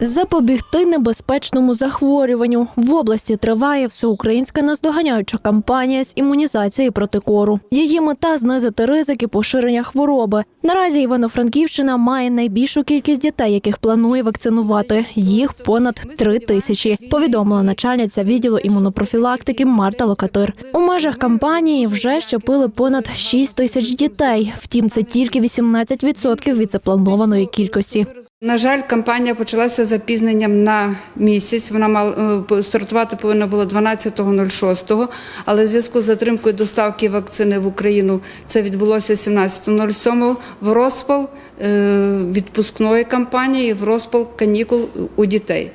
Запобігти небезпечному захворюванню в області триває всеукраїнська наздоганяюча кампанія з імунізації проти кору. Її мета знизити ризики поширення хвороби. Наразі Івано-Франківщина має найбільшу кількість дітей, яких планує вакцинувати. Їх понад три тисячі. Повідомила начальниця відділу імунопрофілактики Марта Локатир. У межах кампанії вже щепили понад 6 тисяч дітей. Втім, це тільки 18% від запланованої кількості. На жаль, кампанія почалася з запізненням на місяць. Вона мала е, стартувати повинна була 12.06, але в зв'язку з затримкою доставки вакцини в Україну це відбулося 17.07 в розпал е, відпускної кампанії, в розпал канікул у дітей.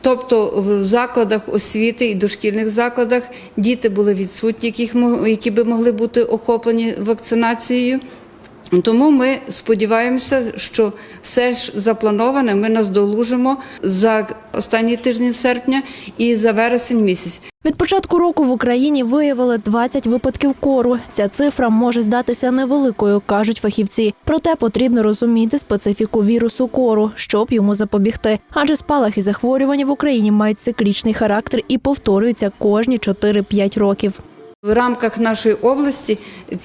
Тобто в закладах освіти і дошкільних закладах діти були відсутні, які би могли бути охоплені вакцинацією. Тому ми сподіваємося, що все ж заплановане ми наздолужимо за останні тижні серпня і за вересень місяць. Від початку року в Україні виявили 20 випадків кору. Ця цифра може здатися невеликою, кажуть фахівці. Проте потрібно розуміти специфіку вірусу кору, щоб йому запобігти. Адже спалахи захворювання в Україні мають циклічний характер і повторюються кожні 4-5 років. В рамках нашої області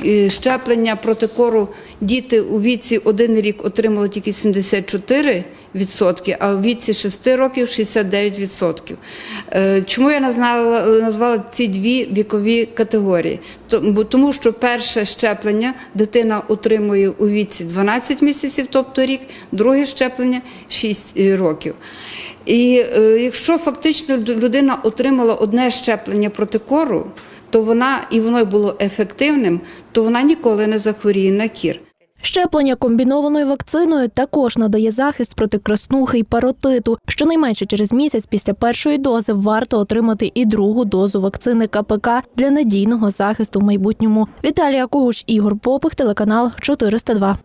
е, щеплення проти кору діти у віці 1 рік отримали тільки 74%, а у віці 6 років 69%. Е, Чому я назвала, ці дві вікові категорії? Тому що перше щеплення дитина отримує у віці 12 місяців, тобто рік, друге щеплення 6 років. І е, якщо фактично людина отримала одне щеплення проти кору, то вона і воно було ефективним, то вона ніколи не захворіє на кір. Щеплення комбінованою вакциною також надає захист проти краснухи й паротиту. Щонайменше через місяць після першої дози варто отримати і другу дозу вакцини КПК для надійного захисту в майбутньому. Віталія Когуш, Ігор Попих, телеканал 402.